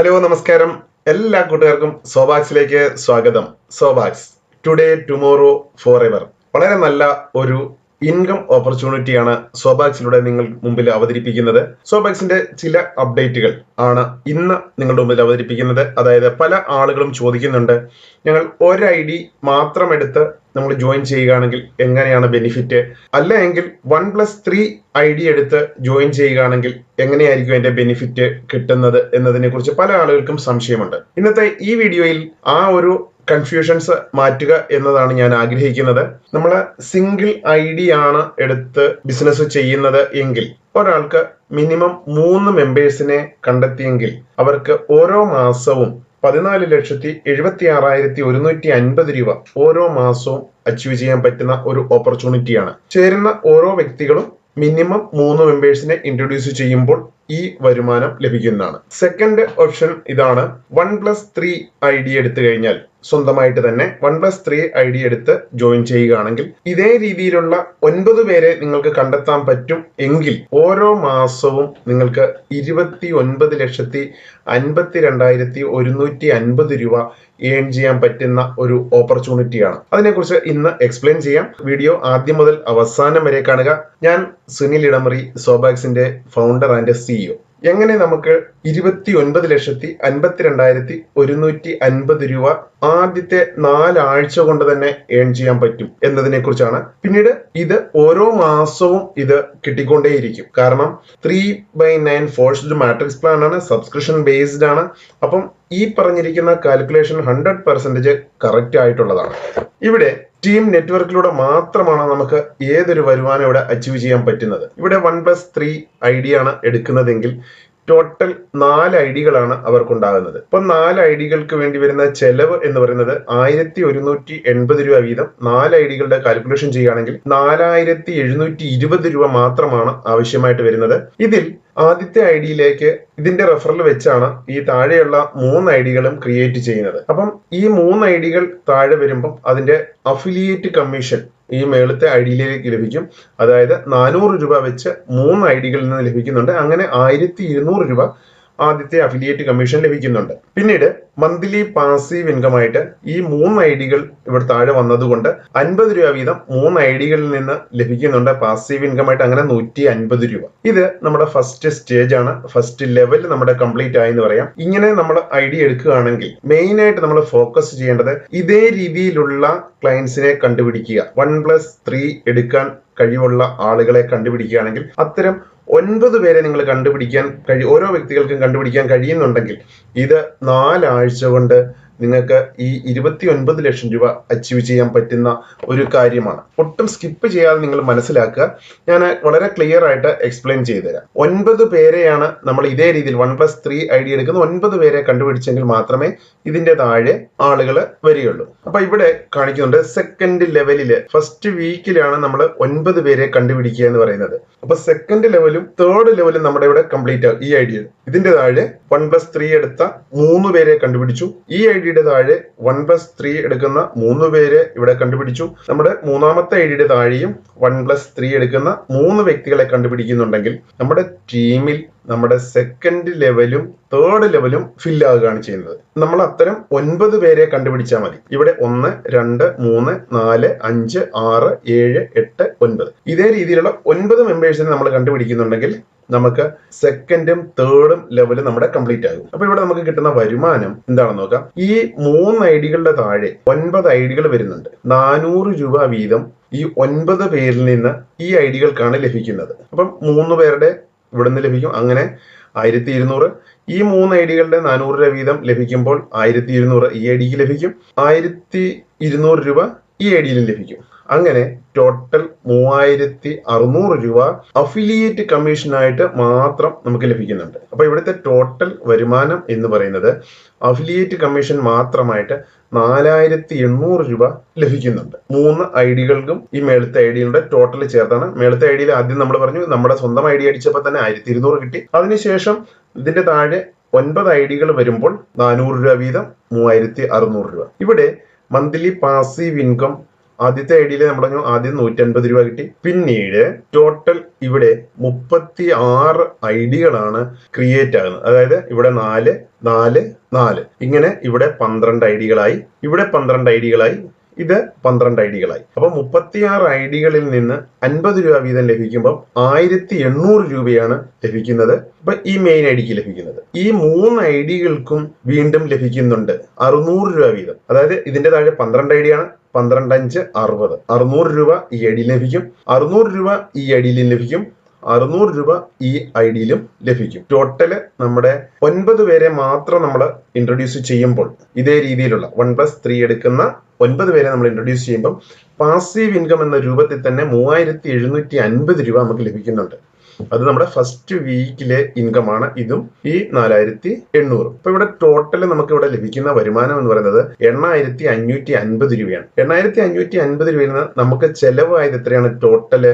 Hello നമസ്കാരം. എല്ലാ കൂട്ടുകാർക്കും സോബാക്സിലേക്ക് സ്വാഗതം. സോബാക്സ് ടുഡേ ടുമോറോ ഫോർ എവർ വളരെ നല്ല ഒരു ഇൻകം ഓപ്പർച്യൂണിറ്റിയാണ് സോബാക്സിലൂടെ നിങ്ങൾ മുമ്പിൽ അവതരിപ്പിക്കുന്നത്. സോബാക്സിന്റെ ചില അപ്ഡേറ്റുകൾ ആണ് ഇന്ന് നിങ്ങളുടെ മുമ്പിൽ അവതരിപ്പിക്കുന്നത്. അതായത് പല ആളുകളും ചോദിക്കുന്നുണ്ട് ഞങ്ങൾ ഒരു ഐ ഡി മാത്രം എടുത്ത് നമ്മൾ ജോയിൻ ചെയ്യുകയാണെങ്കിൽ എങ്ങനെയാണ് ബെനിഫിറ്റ്? അല്ല എങ്കിൽ one plus three I D എടുത്ത് ജോയിൻ ചെയ്യുകയാണെങ്കിൽ എങ്ങനെയായിരിക്കും അതിന്റെ ബെനിഫിറ്റ് കിട്ടുന്നത് എന്നതിനെ കുറിച്ച് പല ആളുകൾക്കും സംശയമുണ്ട്. ഇന്നത്തെ ഈ വീഡിയോയിൽ ആ ഒരു കൺഫ്യൂഷൻസ് മാറ്റുക എന്നതാണ് ഞാൻ ആഗ്രഹിക്കുന്നത്. നമ്മൾ സിംഗിൾ ഐ ഡി ആണ് എടുത്ത് ബിസിനസ് ചെയ്യുന്നത് എങ്കിൽ ഒരാൾക്ക് മിനിമം മൂന്ന് മെമ്പേഴ്സിനെ കണ്ടെത്തിയെങ്കിൽ അവർക്ക് ഓരോ മാസവും പതിനാല് ലക്ഷത്തി എഴുപത്തി ആറായിരത്തി ഒരുന്നൂറ്റി അൻപത് രൂപ ഓരോ മാസവും അച്ചീവ് ചെയ്യാൻ പറ്റുന്ന ഒരു ഓപ്പർച്യൂണിറ്റിയാണ് ചേരുന്ന ഓരോ വ്യക്തികളും മിനിമം മൂന്ന് മെമ്പേഴ്സിനെ ഇൻട്രൊഡ്യൂസ് ചെയ്യുമ്പോൾ ഈ വരുമാനം ലഭിക്കുന്നതാണ്. സെക്കൻഡ് ഓപ്ഷൻ ഇതാണ്. One plus three I D എടുത്തു കഴിഞ്ഞാൽ സ്വന്തമായിട്ട് തന്നെ one plus three I D എടുത്ത് ജോയിൻ ചെയ്യുകയാണെങ്കിൽ ഇതേ രീതിയിലുള്ള ഒൻപത് പേരെ നിങ്ങൾക്ക് കണ്ടെത്താൻ പറ്റും എങ്കിൽ ഓരോ മാസവും നിങ്ങൾക്ക് ഇരുപത്തി ഒൻപത് ലക്ഷത്തി അൻപത്തി രണ്ടായിരത്തി ഒരുന്നൂറ്റി അൻപത് രൂപ ഏൺ ചെയ്യാൻ പറ്റുന്ന ഒരു ഓപ്പർച്യൂണിറ്റിയാണ് അതിനെക്കുറിച്ച് ഇന്ന് എക്സ്പ്ലെയിൻ ചെയ്യാം. വീഡിയോ ആദ്യം മുതൽ അവസാനം വരെ കാണുക. ഞാൻ സുനിൽ ഇടമറി സോബാക്സിന്റെ ഫൗണ്ടർ ആൻഡ് സിഇഒ എങ്ങനെ നമുക്ക് ഇരുപത്തി ഒൻപത് ലക്ഷത്തി അൻപത്തിരണ്ടായിരത്തി ഒരുന്നൂറ്റി അൻപത് രൂപ ആദ്യത്തെ നാലാഴ്ച കൊണ്ട് തന്നെ ഏൺ ചെയ്യാൻ പറ്റും എന്നതിനെ കുറിച്ചാണ് പിന്നീട് ഇത് ഓരോ മാസവും ഇത് കിട്ടിക്കൊണ്ടേയിരിക്കും. കാരണം three by nine forced matrix plan ആണ് സബ്സ്ക്രിപ്ഷൻ ബേസ്ഡ് ആണ്. അപ്പം ഈ പറഞ്ഞിരിക്കുന്ന കാൽക്കുലേഷൻ ഹൺഡ്രഡ് പെർസെന്റേജ് കറക്റ്റ് ആയിട്ടുള്ളതാണ്. ഇവിടെ ടീം നെറ്റ്വർക്കിലൂടെ മാത്രമാണ് നമുക്ക് ഏതൊരു വരുമാനം ഇവിടെ അച്ചീവ് ചെയ്യാൻ പറ്റുന്നത്. ഇവിടെ one plus three I D ആണ് എടുക്കുന്നതെങ്കിൽ ടോട്ടൽ നാല് ഐ ഡികളാണ് അവർക്കുണ്ടാകുന്നത്. ഇപ്പൊ നാല് ഐ ഡികൾക്ക് വേണ്ടി വരുന്ന ചെലവ് എന്ന് പറയുന്നത് ആയിരത്തി ഒരുന്നൂറ്റി എൺപത് രൂപ വീതം നാല് ഐ ഡികളുടെ കാൽക്കുലേഷൻ ചെയ്യുകയാണെങ്കിൽ നാലായിരത്തി എഴുന്നൂറ്റി ഇരുപത് രൂപ മാത്രമാണ് ആവശ്യമായിട്ട് വരുന്നത്. ഇതിൽ ആദ്യത്തെ ഐ ഡിയിലേക്ക് ഇതിന്റെ റെഫറൽ വെച്ചാണ് ഈ താഴെയുള്ള മൂന്ന് ഐ ഡികളും ക്രിയേറ്റ് ചെയ്യുന്നത്. അപ്പം ഈ മൂന്ന് ഐ ഡികൾ താഴെ വരുമ്പം അതിന്റെ അഫിലിയേറ്റ് കമ്മീഷൻ ഈ മേളത്തെ ഐ ഡിയിലേക്ക് ലഭിക്കും. അതായത് നാനൂറ് രൂപ വെച്ച് മൂന്ന് ഐ ഡികളിൽ നിന്ന് ലഭിക്കുന്നുണ്ട്. അങ്ങനെ ആയിരത്തി ഇരുന്നൂറ് രൂപ ആദ്യത്തെ അഫിലിയേറ്റ് കമ്മീഷൻ ലഭിക്കുന്നുണ്ട്. പിന്നീട് മന്ത്ലി പാസീവ് ഇൻകം ആയിട്ട് ഈ മൂന്ന് ഐ ഡികൾ ഇവിടെ താഴെ വന്നതുകൊണ്ട് അൻപത് രൂപ വീതം മൂന്ന് ഐ ഡികളിൽ നിന്ന് ലഭിക്കുന്നുണ്ട് പാസീവ് ഇൻകം ആയിട്ട് അങ്ങനെ നൂറ്റി അൻപത് രൂപ. ഇത് നമ്മുടെ ഫസ്റ്റ് സ്റ്റേജ് ആണ്. ഫസ്റ്റ് ലെവൽ നമ്മുടെ കംപ്ലീറ്റ് ആയി എന്ന് പറയാം. ഇങ്ങനെ നമ്മൾ ഐ ഡി എടുക്കുകയാണെങ്കിൽ മെയിൻ ആയിട്ട് നമ്മൾ ഫോക്കസ് ചെയ്യേണ്ടത് ഇതേ രീതിയിലുള്ള ക്ലയൻസിനെ കണ്ടുപിടിക്കുക. വൺ പ്ലസ് ത്രീ എടുക്കാൻ കഴിവുള്ള ആളുകളെ കണ്ടുപിടിക്കുകയാണെങ്കിൽ അത്തരം ഒൻപത് പേരെ നിങ്ങൾ കണ്ടുപിടിക്കാൻ കഴി ഓരോ വ്യക്തികൾക്കും കണ്ടുപിടിക്കാൻ കഴിയുന്നുണ്ടെങ്കിൽ ഇത് നാലാഴ്ച കൊണ്ട് നിങ്ങൾക്ക് ഈ ഇരുപത്തി ഒൻപത് ലക്ഷം രൂപ അച്ചീവ് ചെയ്യാൻ പറ്റുന്ന ഒരു കാര്യമാണ്. ഒട്ടും സ്കിപ്പ് ചെയ്യാതെ നിങ്ങൾ മനസ്സിലാക്കുക. ഞാൻ വളരെ ക്ലിയർ ആയിട്ട് എക്സ്പ്ലെയിൻ ചെയ്തു തരാം ഒൻപത് പേരെയാണ് നമ്മൾ ഇതേ രീതിയിൽ one plus three I D എടുക്കുന്ന ഒൻപത് പേരെ കണ്ടുപിടിച്ചെങ്കിൽ മാത്രമേ ഇതിന്റെ താഴെ ആളുകൾ വരികയുള്ളൂ. അപ്പൊ ഇവിടെ കാണിക്കുന്നുണ്ട് സെക്കൻഡ് ലെവലിൽ ഫസ്റ്റ് വീക്കിലാണ് നമ്മൾ ഒൻപത് പേരെ കണ്ടുപിടിക്കുക എന്ന് പറയുന്നത്. അപ്പൊ സെക്കൻഡ് ലെവലും തേർഡ് ലെവലും നമ്മുടെ ഇവിടെ കംപ്ലീറ്റ് ആവും ഈ ഐഡിയ ഇതിന്റെ താഴെ വൺ പ്ലസ് ത്രീ എടുത്ത മൂന്ന് പേരെ കണ്ടുപിടിച്ചു. ഈ ഐ ഡിയുടെ താഴെ വൺ പ്ലസ് ത്രീ എടുക്കുന്ന മൂന്ന് പേരെ ഇവിടെ കണ്ടുപിടിച്ചു. നമ്മുടെ മൂന്നാമത്തെ ഐ ഡിയുടെ താഴെയും വൺ പ്ലസ് ത്രീ എടുക്കുന്ന മൂന്ന് വ്യക്തികളെ കണ്ടുപിടിക്കുന്നുണ്ടെങ്കിൽ നമ്മുടെ ടീമിൽ നമ്മുടെ സെക്കൻഡ് ലെവലും തേർഡ് ലെവലും ഫിൽ ആവുകയാണ് ചെയ്യുന്നത്. നമ്മൾ അത്തരം ഒൻപത് പേരെ കണ്ടുപിടിച്ചാൽ മതി. ഇവിടെ ഒന്ന് രണ്ട് മൂന്ന് നാല് അഞ്ച് ആറ് ഏഴ് എട്ട് ഒൻപത്. ഇതേ രീതിയിലുള്ള ഒൻപത് മെമ്പേഴ്സിനെ നമ്മൾ കണ്ടുപിടിക്കുന്നുണ്ടെങ്കിൽ നമുക്ക് സെക്കൻഡും തേർഡും ലെവൽ നമ്മുടെ കംപ്ലീറ്റ് ആകും. അപ്പൊ ഇവിടെ നമുക്ക് കിട്ടുന്ന വരുമാനം എന്താണെന്ന് നോക്കാം. ഈ മൂന്ന് ഐഡികളുടെ ഡികളുടെ താഴെ ഒൻപത് ഐഡികൾ ഡികൾ വരുന്നുണ്ട്. നാനൂറ് രൂപ വീതം ഈ ഒൻപത് പേരിൽ നിന്ന് ഈ ഐഡികൾക്കാണ് ഡികൾക്കാണ് ലഭിക്കുന്നത്. അപ്പം മൂന്ന് പേരുടെ ഇവിടുന്ന് ലഭിക്കും. അങ്ങനെ ആയിരത്തി ഇരുന്നൂറ് ഈ മൂന്ന് ഐഡികളുടെ ഡികളുടെ നാനൂറ് രൂപ വീതം ലഭിക്കുമ്പോൾ ആയിരത്തി ഇരുന്നൂറ് ഈ ഐ ഡിക്ക് ലഭിക്കും. ആയിരത്തി ഇരുന്നൂറ് രൂപ ഈ ഐ ഡിയിലും ലഭിക്കും. അങ്ങനെ ടോട്ടൽ മൂവായിരത്തി അറുന്നൂറ് രൂപ അഫിലിയേറ്റ് കമ്മീഷനായിട്ട് മാത്രം നമുക്ക് ലഭിക്കുന്നുണ്ട്. അപ്പൊ ഇവിടുത്തെ ടോട്ടൽ വരുമാനം എന്ന് പറയുന്നത് അഫിലിയേറ്റ് കമ്മീഷൻ മാത്രമായിട്ട് നാലായിരത്തി എണ്ണൂറ് രൂപ ലഭിക്കുന്നുണ്ട്. മൂന്ന് ഐ ഡികൾക്കും ഈ മേളത്തെ ഐ ഡിയുടെ ടോട്ടൽ ചേർത്താണ്. മേളത്തെ ഐ ഡിയിൽ ആദ്യം നമ്മൾ പറഞ്ഞു നമ്മുടെ സ്വന്തം ഐ ഡി അടിച്ചപ്പോൾ തന്നെ ആയിരത്തി ഇരുന്നൂറ് കിട്ടി. അതിനുശേഷം ഇതിന്റെ താഴെ ഒൻപത് ഐ ഡികൾ വരുമ്പോൾ നാനൂറ് രൂപ വീതം മൂവായിരത്തി അറുന്നൂറ് രൂപ. ഇവിടെ മന്ത്ലി പാസീവ് ഇൻകം ആദ്യത്തെ ഐ ഡിയിൽ നമ്മൾ പറഞ്ഞു ആദ്യം നൂറ്റൻപത് രൂപ കിട്ടി. പിന്നീട് ടോട്ടൽ ഇവിടെ മുപ്പത്തി ആറ് ഐ ഡികളാണ് ക്രിയേറ്റ് ആകുന്നത്. അതായത് ഇവിടെ നാല് നാല് നാല്. ഇങ്ങനെ ഇവിടെ പന്ത്രണ്ട് ഐ ഡികളായി ഇവിടെ പന്ത്രണ്ട് ഐ ഡികളായി ഇത് പന്ത്രണ്ട് ഐഡികളായി. ഡികളായി അപ്പൊ മുപ്പത്തിയാറ് ഐ ഡികളിൽ നിന്ന് അൻപത് രൂപ വീതം ലഭിക്കുമ്പോൾ ആയിരത്തി എണ്ണൂറ് രൂപയാണ് ലഭിക്കുന്നത്. അപ്പൊ ഈ മെയിൻ ഐ ഡിക്ക് ലഭിക്കുന്നത്. ഈ മൂന്ന് ഐഡികൾക്കും ഡികൾക്കും വീണ്ടും ലഭിക്കുന്നുണ്ട് അറുന്നൂറ് രൂപ വീതം. അതായത് ഇതിന്റെ താഴെ പന്ത്രണ്ട് ഐ ആണ് പന്ത്രണ്ട് അഞ്ച് അറുപത്. അറുന്നൂറ് രൂപ ഈ ഐ ലഭിക്കും. അറുന്നൂറ് രൂപ ഈ ഐഡിയിൽ ലഭിക്കും. അറുന്നൂറ് രൂപ ഈ ഐ ഡിയിലും ലഭിക്കും. ടോട്ടൽ നമ്മുടെ ഒൻപത് പേരെ മാത്രം നമ്മൾ ഇൻട്രൊഡ്യൂസ് ചെയ്യുമ്പോൾ ഇതേ രീതിയിലുള്ള വൺ പ്ലസ് ത്രീ എടുക്കുന്ന ഒൻപത് പേരെ നമ്മൾ ഇൻട്രൊഡ്യൂസ് ചെയ്യുമ്പോൾ പാസീവ് ഇൻകം എന്ന രൂപത്തിൽ തന്നെ മൂവായിരത്തി എഴുന്നൂറ്റി അൻപത് രൂപ നമുക്ക് ലഭിക്കുന്നുണ്ട്. അത് നമ്മുടെ ഫസ്റ്റ് വീക്കിലെ ഇൻകം ആണ്. ഇതും ഈ നാലായിരത്തി എണ്ണൂറ് ഇപ്പൊ ഇവിടെ ടോട്ടൽ നമുക്ക് ഇവിടെ ലഭിക്കുന്ന വരുമാനം എന്ന് പറയുന്നത് എണ്ണായിരത്തി അഞ്ഞൂറ്റി അൻപത് രൂപയാണ്. എണ്ണായിരത്തി അഞ്ഞൂറ്റി അൻപത് രൂപയിൽ നിന്ന് നമുക്ക് ചെലവായത് എത്രയാണ്? ടോട്ടൽ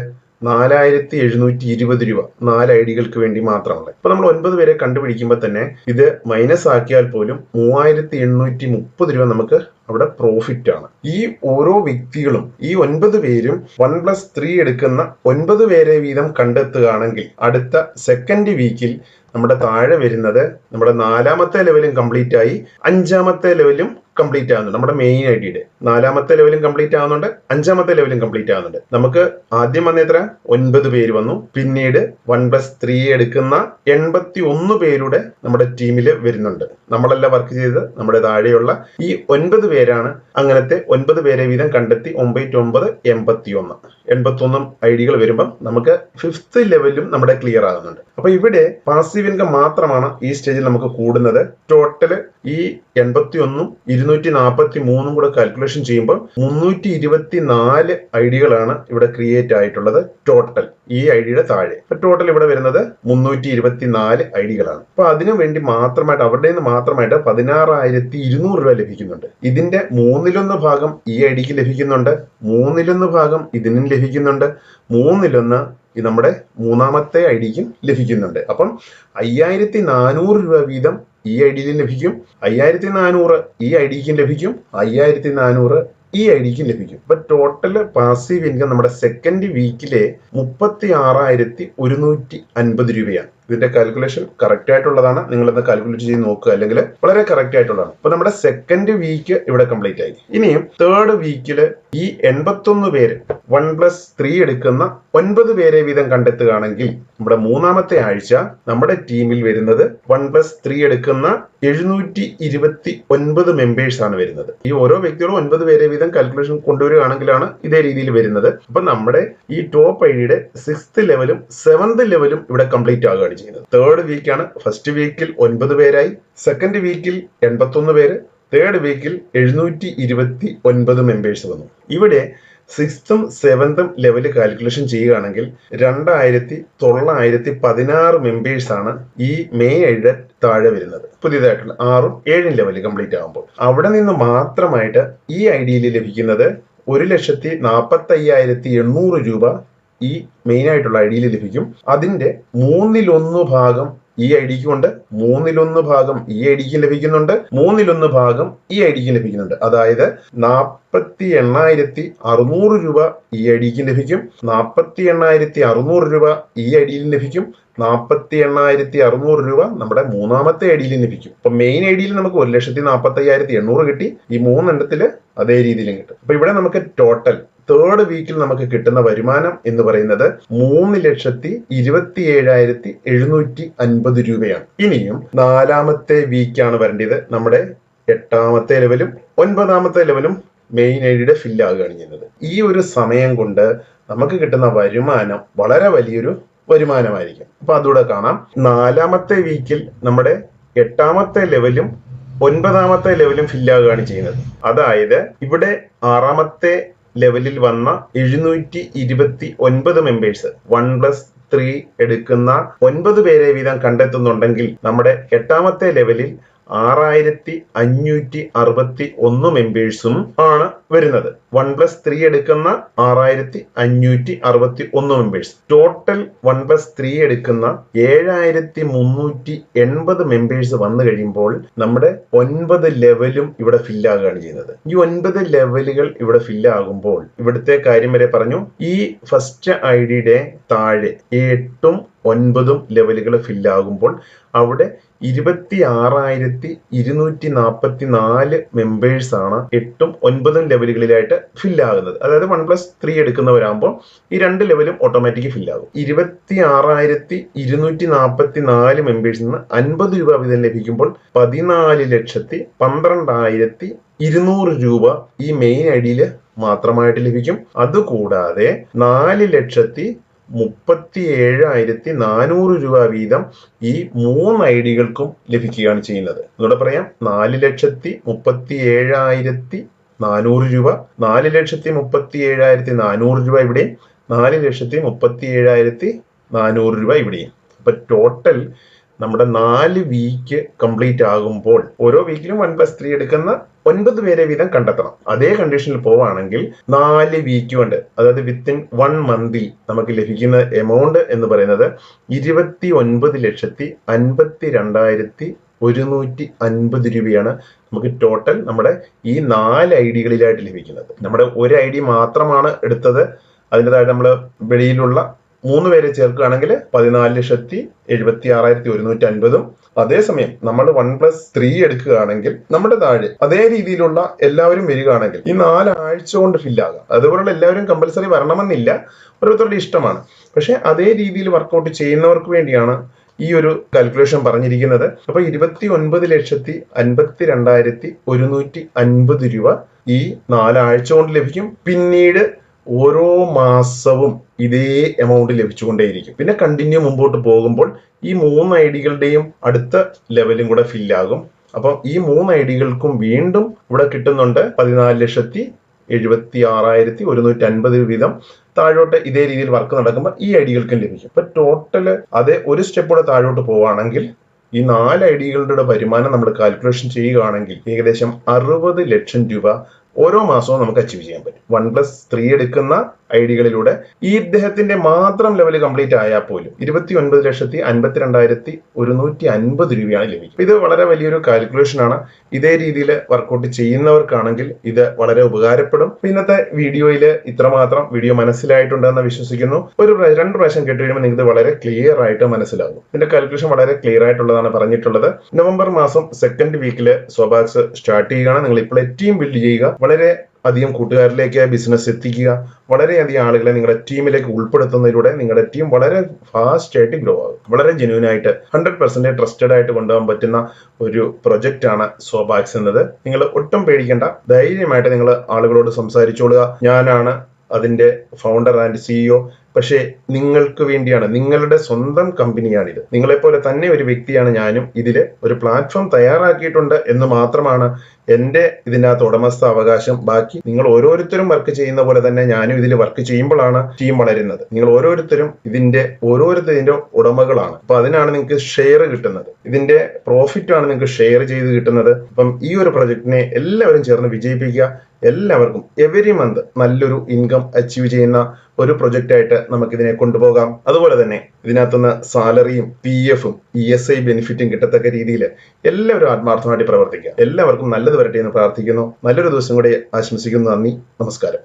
നാലായിരത്തി എഴുന്നൂറ്റി ഇരുപത് രൂപ. നാല് ഐ ഡികൾക്ക് വേണ്ടി മാത്രമാണ്. ഇപ്പൊ നമ്മൾ ഒൻപത് പേരെ കണ്ടുപിടിക്കുമ്പോൾ തന്നെ ഇത് മൈനസ് ആക്കിയാൽ പോലും മൂവായിരത്തി എണ്ണൂറ്റി മുപ്പത് രൂപ നമുക്ക് അവിടെ പ്രോഫിറ്റ് ആണ്. ഈ ഓരോ വ്യക്തികളും ഈ ഒൻപത് പേരും വൺ പ്ലസ് ത്രീ എടുക്കുന്ന ഒൻപത് പേരെ വീതം കണ്ടെത്തുകയാണെങ്കിൽ അടുത്ത സെക്കൻഡ് വീക്കിൽ നമ്മുടെ താഴെ വരുന്നത് നമ്മുടെ നാലാമത്തെ ലെവലും കംപ്ലീറ്റ് ആയി അഞ്ചാമത്തെ ലെവലും കംപ്ലീറ്റ് ആകുന്നുണ്ട് നമ്മുടെ മെയിൻ ഐ ഡിയുടെ നാലാമത്തെ ലെവലും കംപ്ലീറ്റ് ആവുന്നുണ്ട്. അഞ്ചാമത്തെ ലെവലും കംപ്ലീറ്റ് ആവുന്നുണ്ട്. നമുക്ക് ആദ്യം വന്ന എത്ര? ഒൻപത് പേര് വന്നു. പിന്നീട് വൺ പ്ലസ് ത്രീ എടുക്കുന്ന എൺപത്തി ഒന്ന് പേരുടെ നമ്മുടെ ടീമിൽ വരുന്നുണ്ട്. നമ്മളെല്ലാം വർക്ക് ചെയ്ത് നമ്മുടെ താഴെയുള്ള ഈ ഒൻപത് പേരാണ് അങ്ങനത്തെ ഒൻപത് പേരെ വീതം കണ്ടെത്തി ഒമ്പത് ഒമ്പത് എൺപത്തി ഒന്ന് എൺപത്തി ഐഡികൾ ഐ ഡികൾ വരുമ്പം നമുക്ക് ഫിഫ്ത്ത് ലെവലും നമ്മുടെ ക്ലിയർ ആകുന്നുണ്ട്. അപ്പൊ ഇവിടെ പാസീവ് ഇൻകം മാത്രമാണ് ഈ സ്റ്റേജിൽ നമുക്ക് കൂടുന്നത്. ടോട്ടൽ ഈ എൺപത്തി ഒന്നും ഇരുന്നൂറ്റി നാൽപ്പത്തി മൂന്നും കൂടെ കാൽക്കുലേഷൻ ചെയ്യുമ്പോൾ മുന്നൂറ്റി ഇരുപത്തി നാല് ഐഡികളാണ് ഇവിടെ ക്രിയേറ്റ് ആയിട്ടുള്ളത്. ടോട്ടൽ ഈ ഐ ഡിയുടെ താഴെ ടോട്ടൽ ഇവിടെ വരുന്നത് മുന്നൂറ്റി ഇരുപത്തി നാല് ഐഡികളാണ്. അപ്പൊ അതിനു വേണ്ടി മാത്രമായിട്ട് അവരുടെ നിന്ന് മാത്രമായിട്ട് പതിനാറായിരത്തി ഇരുന്നൂറ് രൂപ ലഭിക്കുന്നുണ്ട്. ഇതിന്റെ മൂന്നിലൊന്ന് ഭാഗം ഈ ഐ ഡിക്ക് ലഭിക്കുന്നുണ്ട്. മൂന്നിലൊന്ന് ഭാഗം ഇതിനും ലഭിക്കുന്നുണ്ട്. മൂന്നിലൊന്ന് ഈ നമ്മുടെ മൂന്നാമത്തെ ഐ ഡിക്കും ലഭിക്കുന്നുണ്ട്. അപ്പം അയ്യായിരത്തി നാനൂറ് രൂപ വീതം ഈ ഐ ഡിയിലും ലഭിക്കും. അയ്യായിരത്തി നാനൂറ് ഈ ഐ ഡിക്കും ലഭിക്കും. അയ്യായിരത്തി നാനൂറ് ഈ ഐ ഡിക്കും ലഭിക്കും. ഇപ്പൊ ടോട്ടൽ പാസീവ് ഇൻകം നമ്മുടെ സെക്കൻഡ് വീക്കിലെ മുപ്പത്തി ആറായിരത്തി ഒരുന്നൂറ്റി അൻപത് രൂപയാണ്. ഇതിന്റെ കാൽക്കുലേഷൻ കറക്റ്റ് ആയിട്ടുള്ളതാണ്. നിങ്ങൾ ഇന്ന് കാൽക്കുലേറ്റ് ചെയ്ത് നോക്കുക. അല്ലെങ്കിൽ വളരെ കറക്റ്റ് ആയിട്ടുള്ളതാണ്. അപ്പൊ നമ്മുടെ സെക്കൻഡ് വീക്ക് ഇവിടെ കംപ്ലീറ്റ് ആയി. ഇനിയും തേർഡ് വീക്കിൽ ഈ എൺപത്തൊന്ന് പേര് വൺ പ്ലസ് ത്രീ എടുക്കുന്ന ഒൻപത് പേരെ വീതം കണ്ടെത്തുകയാണെങ്കിൽ നമ്മുടെ മൂന്നാമത്തെ ആഴ്ച നമ്മുടെ ടീമിൽ വരുന്നത് വൺ പ്ലസ് ത്രീ എടുക്കുന്ന എഴുന്നൂറ്റി ഇരുപത്തി ഒൻപത് മെമ്പേഴ്സ് ആണ് വരുന്നത്. ഈ ഓരോ വ്യക്തികളും ഒൻപത് പേരെ വീതം കാൽക്കുലേഷൻ കൊണ്ടുവരികയാണെങ്കിലാണ് ഇതേ രീതിയിൽ വരുന്നത്. അപ്പൊ നമ്മുടെ ഈ ടോപ്പ് ഐഡിയുടെ സിക്സ്ത് ലെവലും സെവന്ത് ലെവലും ഇവിടെ കംപ്ലീറ്റ് ആകുകയാണ് ചെയ്യുന്നത്. തേർഡ് വീക്കാണ് ഫസ്റ്റ് വീക്കിൽ ഒൻപത് പേരായി. സെക്കൻഡ് വീക്കിൽ എൺപത്തൊന്ന് പേര്. തേർഡ് വീക്കിൽ എഴുന്നൂറ്റി ഇരുപത്തി ഒൻപത് മെമ്പേഴ്സ് വന്നു. ഇവിടെ സിക്സ്തും സെവൻതും ലെവൽ കാൽക്കുലേഷൻ ചെയ്യുകയാണെങ്കിൽ രണ്ടായിരത്തി തൊള്ളായിരത്തി പതിനാറ് മെമ്പേഴ്സ് ആണ് ഈ മെയ് ഏഴ് താഴെ വരുന്നത്. പുതിയതായിട്ടുള്ള ആറും ഏഴും ലെവൽ കംപ്ലീറ്റ് ആകുമ്പോൾ. അവിടെ നിന്ന് മാത്രമായിട്ട് ഈ ഐ ഡിയിൽ ലഭിക്കുന്നത് ഒരു ലക്ഷത്തി നാൽപ്പത്തി അയ്യായിരത്തി എണ്ണൂറ് രൂപ ഈ മെയിൻ ആയിട്ടുള്ള ഐ ഡിയിൽ ലഭിക്കും. അതിന്റെ മൂന്നിലൊന്ന് ഭാഗം ഈ ഐ ഡിക്കും ഉണ്ട് മൂന്നിലൊന്ന് ഭാഗം ഈ ഐ ഡിക്കും ലഭിക്കുന്നുണ്ട് മൂന്നിലൊന്ന് ഭാഗം ഈ ഐ ഡിക്കും ലഭിക്കുന്നുണ്ട്. അതായത് നാൽപ്പത്തി എണ്ണായിരത്തി അറുന്നൂറ് രൂപ ഈ ഐ ഡിക്ക് ലഭിക്കും. നാൽപ്പത്തി എണ്ണായിരത്തി അറുന്നൂറ് രൂപ ഈ ഐ ഡിയിൽ ലഭിക്കും. നാൽപ്പത്തി എണ്ണായിരത്തി അറുന്നൂറ് രൂപ നമ്മുടെ മൂന്നാമത്തെ ഐ ഡിയിൽ ലഭിക്കും. അപ്പൊ മെയിൻ ഐ ഡിയിൽ നമുക്ക് ഒരു ലക്ഷത്തി നാൽപ്പത്തി അയ്യായിരത്തി എണ്ണൂറ് കിട്ടി. ഈ മൂന്നെണ്ണത്തിൽ അതേ രീതിയിലും കിട്ടും. അപ്പൊ ഇവിടെ നമുക്ക് ടോട്ടൽ തേർഡ് വീക്കിൽ നമുക്ക് കിട്ടുന്ന വരുമാനം എന്ന് പറയുന്നത് മൂന്ന് ലക്ഷത്തി ഇരുപത്തി ഏഴായിരത്തി എഴുന്നൂറ്റി അൻപത് രൂപയാണ്. ഇനിയും നാലാമത്തെ വീക്കാണ് വരേണ്ടത്. നമ്മുടെ എട്ടാമത്തെ ലെവലും ഒൻപതാമത്തെ ലെവലും മെയിൻ ഐഡിയുടെ ഫില്ല് ആകുകയാണ് ചെയ്യുന്നത്. ഈ ഒരു സമയം കൊണ്ട് നമുക്ക് കിട്ടുന്ന വരുമാനം വളരെ വലിയൊരു വരുമാനമായിരിക്കും. അപ്പൊ അതുകൂടെ കാണാം. നാലാമത്തെ വീക്കിൽ നമ്മുടെ എട്ടാമത്തെ ലെവലും ഒൻപതാമത്തെ ലെവലും ഫില്ലാകുകയാണ് ചെയ്യുന്നത്. അതായത് ഇവിടെ ആറാമത്തെ ലെവലിൽ വന്ന എഴുന്നൂറ്റി ഇരുപത്തി ഒൻപത് മെമ്പേഴ്സ് വൺ പ്ലസ് ത്രീ എടുക്കുന്ന ഒൻപത് പേരെ വീതം കണ്ടെത്തുന്നുണ്ടെങ്കിൽ നമ്മുടെ എട്ടാമത്തെ ലെവലിൽ ആറായിരത്തി അഞ്ഞൂറ്റി അറുപത്തി ഒന്ന് മെമ്പേഴ്സും ആണ് വരുന്നത്. വൺ പ്ലസ് ത്രീ എടുക്കുന്ന ആറായിരത്തി അഞ്ഞൂറ്റി അറുപത്തി ഒന്ന് members total one plus three എടുക്കുന്ന ഏഴായിരത്തി മുന്നൂറ്റി എൺപത് മെമ്പേഴ്സ് വന്നു കഴിയുമ്പോൾ നമ്മുടെ ഒൻപത് ലെവലും ഇവിടെ ഫില്ലാകുകയാണ് ചെയ്യുന്നത്. ഈ ഒൻപത് ലെവലുകൾ ഇവിടെ ഫില്ലാകുമ്പോൾ ഇവിടുത്തെ കാര്യം വരെ പറഞ്ഞു. ഈ ഫസ്റ്റ് ഐ ഡിയുടെ താഴെ എട്ടും ഒൻപതും ലെവലുകൾ ഫില്ലാകുമ്പോൾ അവിടെ ഇരുപത്തി ആറായിരത്തി ഇരുന്നൂറ്റി നാൽപ്പത്തി നാല് മെമ്പേഴ്സ് ആണ് എട്ടും ഒൻപതും ലെവലുകളിലായിട്ട് ഫില്ലാകുന്നത്. അതായത് വൺ പ്ലസ് ത്രീ എടുക്കുന്നവരാകുമ്പോൾ ഈ രണ്ട് ലെവലും ഓട്ടോമാറ്റിക് ഫില്ലാകും. ഇരുപത്തി ആറായിരത്തി ഇരുന്നൂറ്റി നാൽപ്പത്തി നാല് മെമ്പേഴ്സിൽ നിന്ന് അൻപത് രൂപ വീതം ലഭിക്കുമ്പോൾ പതിനാല് ലക്ഷത്തി പന്ത്രണ്ടായിരത്തി ഇരുന്നൂറ് രൂപ ഈ മെയിൻ ഐ ഡിയിൽ മാത്രമായിട്ട് ലഭിക്കും. അതുകൂടാതെ നാല് ലക്ഷത്തി മുപ്പത്തി ഏഴായിരത്തി നാനൂറ് രൂപ വീതം ഈ മൂന്ന് ഐ ഡികൾക്കും ലഭിക്കുകയാണ് ചെയ്യുന്നത്. ഇവിടെ പറയാം. നാല് ലക്ഷത്തി മുപ്പത്തി ഏഴായിരത്തി നാനൂറ് രൂപ. നാല് ലക്ഷത്തി മുപ്പത്തി ഏഴായിരത്തി നാനൂറ് രൂപ ഇവിടെയും. നാല് ലക്ഷത്തി മുപ്പത്തി ഏഴായിരത്തി നാനൂറ് രൂപ ഇവിടെയും. അപ്പൊ ടോട്ടൽ നമ്മുടെ നാല് വീക്ക് കംപ്ലീറ്റ് ആകുമ്പോൾ ഓരോ വീക്കിലും വൺ പ്ലസ് ത്രീ എടുക്കുന്ന ഒൻപത് പേരെ വീതം കണ്ടെത്തണം. അതേ കണ്ടീഷനിൽ പോവാണെങ്കിൽ നാല് വീക്ക് കൊണ്ട് അതായത് വിത്തിൻ വൺ മന്തിൽ നമുക്ക് ലഭിക്കുന്ന എമൗണ്ട് എന്ന് പറയുന്നത് ഇരുപത്തി ഒൻപത് ലക്ഷത്തി അൻപത്തി രണ്ടായിരത്തി ഒരുന്നൂറ്റി അൻപത് രൂപയാണ് നമുക്ക് ടോട്ടൽ നമ്മുടെ ഈ നാല് ഐ ഡികളിലായിട്ട് ലഭിക്കുന്നത്. നമ്മുടെ ഒരു ഐ ഡി മാത്രമാണ് എടുത്തത്. അതിന്റെതായിട്ട് നമ്മൾ വെളിയിലുള്ള മൂന്ന് പേരെ ചേർക്കുകയാണെങ്കിൽ പതിനാല് ലക്ഷത്തി എഴുപത്തി ആറായിരത്തി ഒരുന്നൂറ്റി അൻപതും അതേസമയം നമ്മൾ വൺ പ്ലസ് ത്രീ എടുക്കുകയാണെങ്കിൽ നമ്മുടെ താഴെ അതേ രീതിയിലുള്ള എല്ലാവരും വരികയാണെങ്കിൽ ഈ നാലാഴ്ച കൊണ്ട് ഫില്ലാകാം അതുപോലുള്ള എല്ലാവരും കമ്പൽസറി വരണമെന്നില്ല. ഓരോരുത്തരുടെ ഇഷ്ടമാണ്. പക്ഷെ അതേ രീതിയിൽ വർക്കൗട്ട് ചെയ്യുന്നവർക്ക് വേണ്ടിയാണ് ഈ ഒരു കാൽക്കുലേഷൻ പറഞ്ഞിരിക്കുന്നത്. അപ്പൊ ഇരുപത്തി ഒൻപത് ലക്ഷത്തി അൻപത്തി രണ്ടായിരത്തി ഒരുന്നൂറ്റി അൻപത് രൂപ ഈ നാലാഴ്ച കൊണ്ട് ലഭിക്കും. പിന്നീട് ഓരോ മാസവും ഇതേ എമൗണ്ട് ലഭിച്ചുകൊണ്ടേയിരിക്കും. പിന്നെ കണ്ടിന്യൂ മുമ്പോട്ട് പോകുമ്പോൾ ഈ മൂന്ന് ഐ ഡികളുടെയും അടുത്ത ലെവലും കൂടെ ഫില്ലാകും അപ്പം ഈ മൂന്ന് ഐ ഡികൾക്കും വീണ്ടും ഇവിടെ കിട്ടുന്നുണ്ട് പതിനാല് ലക്ഷത്തി എഴുപത്തി ആറായിരത്തി ഒരുന്നൂറ്റി അൻപത് വീതം. താഴോട്ട് ഇതേ രീതിയിൽ വർക്ക് നടക്കുമ്പോൾ ഈ ഐ ഡികൾക്കും ലഭിക്കും. ഇപ്പൊ ടോട്ടൽ അതേ ഒരു സ്റ്റെപ്പ് കൂടെ താഴോട്ട് പോവുകയാണെങ്കിൽ ഈ നാല് ഐ ഡികളുടെ വരുമാനം നമ്മൾ കാൽക്കുലേഷൻ ചെയ്യുകയാണെങ്കിൽ ഏകദേശം അറുപത് ലക്ഷം രൂപ ഓരോ മാസവും നമുക്ക് അച്ചീവ് ചെയ്യാൻ പറ്റും. വൺ പ്ലസ് ത്രീ എടുക്കുന്ന ഐ ഡികളിലൂടെ ഈ ഇദ്ദേഹത്തിന്റെ മാത്രം ലെവൽ കംപ്ലീറ്റ് ആയാൽ പോലും ഇരുപത്തി ഒൻപത് ലക്ഷത്തി അൻപത്തിരണ്ടായിരത്തി ഒരുന്നൂറ്റി അൻപത് രൂപയാണ് ലഭിക്കുക ഇത് വളരെ വലിയൊരു കാൽക്കുലേഷൻ ആണ്. ഇതേ രീതിയിൽ വർക്കൗട്ട് ചെയ്യുന്നവർക്കാണെങ്കിൽ ഇത് വളരെ ഉപകാരപ്പെടും. ഇന്നത്തെ വീഡിയോയിൽ ഇത്രമാത്രം വീഡിയോ മനസ്സിലായിട്ടുണ്ടെന്ന് വിശ്വസിക്കുന്നു. ഒരു രണ്ട് പ്രാവശ്യം കേട്ട് കഴിയുമ്പോൾ നിങ്ങൾക്ക് വളരെ ക്ലിയർ ആയിട്ട് മനസ്സിലാകും. ഇതിന്റെ കാൽക്കുലേഷൻ വളരെ ക്ലിയർ ആയിട്ടുള്ളതാണ് പറഞ്ഞിട്ടുള്ളത്. നവംബർ മാസം സെക്കൻഡ് വീക്കിൽ സ്വബാക്സ് സ്റ്റാർട്ട് ചെയ്യുകയാണ്. നിങ്ങൾ ഇപ്പോൾ ടീം ബിൽഡ് ചെയ്യുക. വളരെ അധികം കൂട്ടുകാരിലേക്ക് ബിസിനസ് എത്തിക്കുക. വളരെയധികം ആളുകളെ നിങ്ങളുടെ ടീമിലേക്ക് ഉൾപ്പെടുത്തുന്നതിലൂടെ നിങ്ങളുടെ ടീം വളരെ ഫാസ്റ്റ് ആയിട്ട് ഗ്രോ ആകും. വളരെ ജെന്യൂൻ ആയിട്ട് ഹൺഡ്രഡ് പെർസെന്റ് ട്രസ്റ്റഡ് ആയിട്ട് കൊണ്ടുപോകാൻ പറ്റുന്ന ഒരു പ്രൊജക്റ്റ് ആണ് സോബാക്സ് എന്നത്. നിങ്ങൾ ഒട്ടും പേടിക്കേണ്ട. ധൈര്യമായിട്ട് നിങ്ങൾ ആളുകളോട് സംസാരിച്ചോളുക. ഞാനാണ് അതിന്റെ ഫൗണ്ടർ ആൻഡ് സിഇഒ പക്ഷേ നിങ്ങൾക്ക് വേണ്ടിയാണ്. നിങ്ങളുടെ സ്വന്തം കമ്പനിയാണിത് നിങ്ങളെപ്പോലെ തന്നെ ഒരു വ്യക്തിയാണ് ഞാനും. ഇതിൽ ഒരു പ്ലാറ്റ്ഫോം തയ്യാറാക്കിയിട്ടുണ്ട് എന്ന് മാത്രമാണ് എന്റെ ഇതിനകത്ത് ഉടമസ്ഥ അവകാശം ബാക്കി. നിങ്ങൾ ഓരോരുത്തരും വർക്ക് ചെയ്യുന്ന പോലെ തന്നെ ഞാനും ഇതിൽ വർക്ക് ചെയ്യുമ്പോഴാണ് ടീം വളരുന്നത്. നിങ്ങൾ ഓരോരുത്തരും ഇതിന്റെ ഓരോരുത്തരിന്റെ ഉടമകളാണ്. അപ്പൊ അതിനാണ് നിങ്ങൾക്ക് ഷെയർ കിട്ടുന്നത്. ഇതിന്റെ പ്രോഫിറ്റ് ആണ് നിങ്ങൾക്ക് ഷെയർ ചെയ്ത് കിട്ടുന്നത്. അപ്പം ഈ ഒരു പ്രൊജക്ടിനെ എല്ലാവരും ചേർന്ന് വിജയിപ്പിക്കുക. എല്ലാവർക്കും എവരി മന്ത് നല്ലൊരു ഇൻകം അച്ചീവ് ചെയ്യുന്ന ഒരു പ്രൊജക്റ്റ് ആയിട്ട് നമുക്ക് ഇതിനെ കൊണ്ടുപോകാം. അതുപോലെ തന്നെ ഇതിനകത്തുനിന്ന് സാലറിയും പി എഫും ഇ എസ് ഐ ബെനിഫിറ്റും കിട്ടത്തക്ക രീതിയിൽ എല്ലാവരും ആത്മാർത്ഥമായിട്ട് പ്രവർത്തിക്കുക. എല്ലാവർക്കും നല്ലത് വരട്ടെ എന്ന് പ്രാർത്ഥിക്കുന്നു. നല്ലൊരു ദിവസം കൂടി ആശംസിക്കുന്നു. നന്ദി. നമസ്കാരം.